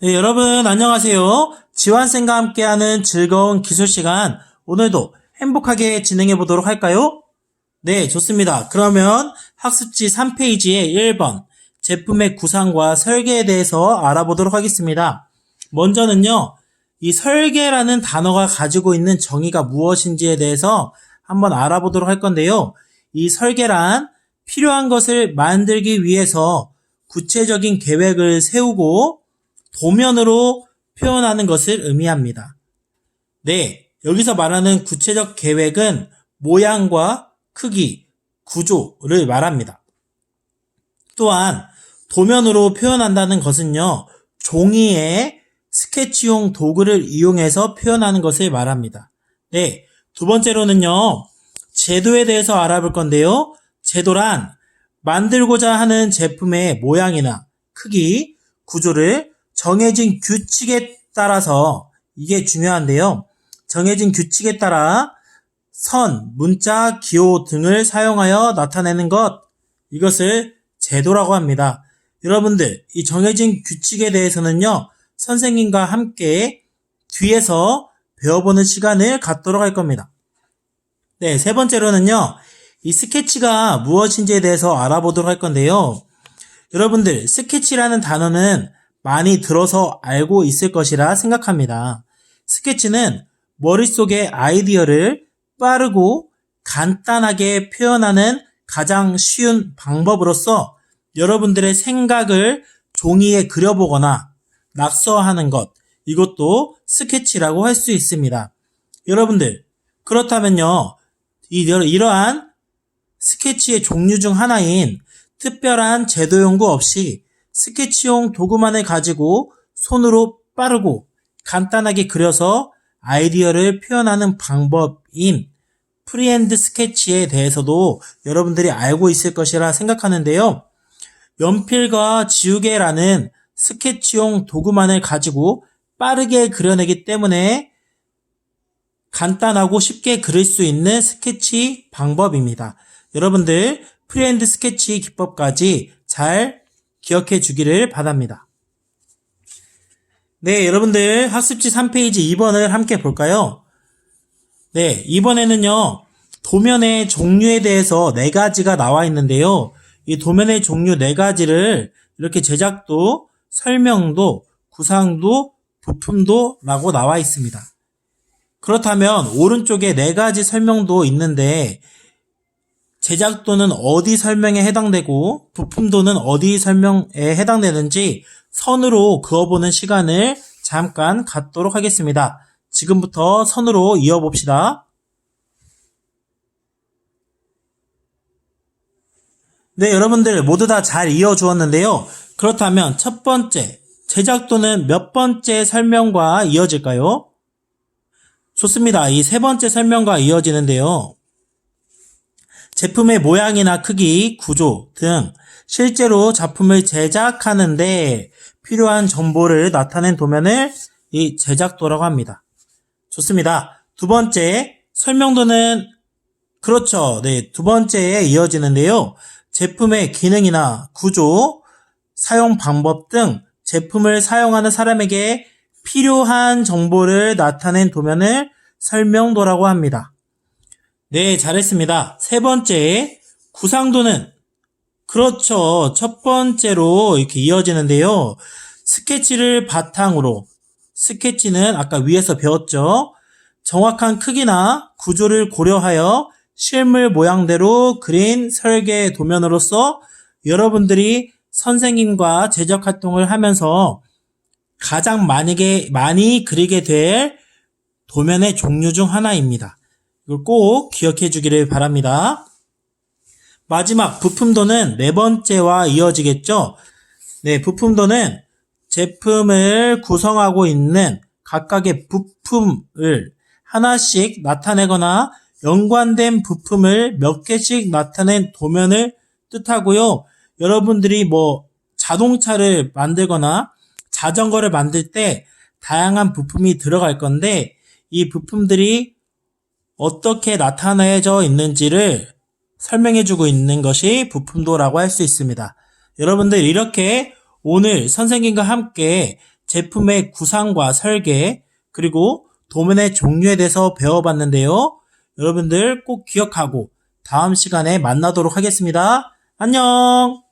네, 여러분 안녕하세요. 지환쌤과 함께하는 즐거운 기술 시간 오늘도 행복하게 진행해 보도록 할까요? 네, 좋습니다. 그러면 학습지 3페이지의 1번 제품의 구상과 설계에 대해서 알아보도록 하겠습니다. 먼저는요, 이 설계라는 단어가 가지고 있는 정의가 무엇인지에 대해서 한번 알아보도록 할 건데요. 이 설계란 필요한 것을 만들기 위해서 구체적인 계획을 세우고 도면으로 표현하는 것을 의미합니다. 네, 여기서 말하는 구체적 계획은 모양과 크기, 구조를 말합니다. 또한 도면으로 표현한다는 것은요, 종이에 스케치용 도구를 이용해서 표현하는 것을 말합니다. 네, 두 번째로는요, 제도에 대해서 알아볼 건데요. 제도란 만들고자 하는 제품의 모양이나 크기, 구조를 정해진 규칙에 따라서 이게 중요한데요. 정해진 규칙에 따라 선, 문자, 기호 등을 사용하여 나타내는 것, 이것을 제도라고 합니다. 여러분들, 이 정해진 규칙에 대해서는요, 선생님과 함께 뒤에서 배워보는 시간을 갖도록 할 겁니다. 네, 세 번째로는요, 이 스케치가 무엇인지에 대해서 알아보도록 할 건데요. 여러분들, 스케치라는 단어는 많이 들어서 알고 있을 것이라 생각합니다. 스케치는 머릿속의 아이디어를 빠르고 간단하게 표현하는 가장 쉬운 방법으로서 여러분들의 생각을 종이에 그려보거나 낙서하는 것, 이것도 스케치라고 할 수 있습니다. 여러분들, 그렇다면요, 이- 이러한 스케치의 종류 중 하나인 특별한 제도 연구 없이 스케치용 도구만을 가지고 손으로 빠르고 간단하게 그려서 아이디어를 표현하는 방법인 프리핸드 스케치에 대해서도 여러분들이 알고 있을 것이라 생각하는데요. 연필과 지우개라는 스케치용 도구만을 가지고 빠르게 그려내기 때문에 간단하고 쉽게 그릴 수 있는 스케치 방법입니다. 여러분들 프리핸드 스케치 기법까지 잘 기억해 주기를 바랍니다. 네, 여러분들 학습지 3페이지 2번을 함께 볼까요? 네, 이번에는요. 도면의 종류에 대해서 네 가지가 나와 있는데요. 이 도면의 종류 네 가지를 이렇게 제작도, 설명도, 구상도, 부품도 라고 나와 있습니다. 그렇다면 오른쪽에 네 가지 설명도 있는데 제작도는 어디 설명에 해당되고 부품도는 어디 설명에 해당되는지 선으로 그어보는 시간을 잠깐 갖도록 하겠습니다. 지금부터 선으로 이어봅시다. 네, 여러분들 모두 다 잘 이어주었는데요. 그렇다면 첫 번째, 제작도는 몇 번째 설명과 이어질까요? 좋습니다. 이 세 번째 설명과 이어지는데요. 제품의 모양이나 크기, 구조 등 실제로 작품을 제작하는데 필요한 정보를 나타낸 도면을 이 제작도라고 합니다. 좋습니다. 두 번째, 설명도는 그렇죠. 네, 두 번째에 이어지는데요. 제품의 기능이나 구조, 사용 방법 등 제품을 사용하는 사람에게 필요한 정보를 나타낸 도면을 설명도라고 합니다. 네, 잘했습니다. 세 번째, 구상도는 그렇죠. 첫 번째로 이렇게 이어지는데요. 스케치를 바탕으로 스케치는 아까 위에서 배웠죠. 정확한 크기나 구조를 고려하여 실물 모양대로 그린 설계 도면으로서 여러분들이 선생님과 제작 활동을 하면서 가장 많이, 많이 그리게 될 도면의 종류 중 하나입니다. 이걸 꼭 기억해 주기를 바랍니다. 마지막 부품도는 네 번째와 이어지겠죠? 네, 부품도는 제품을 구성하고 있는 각각의 부품을 하나씩 나타내거나 연관된 부품을 몇 개씩 나타낸 도면을 뜻하고요. 여러분들이 뭐 자동차를 만들거나 자전거를 만들 때 다양한 부품이 들어갈 건데 이 부품들이 어떻게 나타내져 있는지를 설명해주고 있는 것이 부품도라고 할 수 있습니다. 여러분들 이렇게 오늘 선생님과 함께 제품의 구상과 설계, 그리고 도면의 종류에 대해서 배워봤는데요. 여러분들 꼭 기억하고 다음 시간에 만나도록 하겠습니다. 안녕!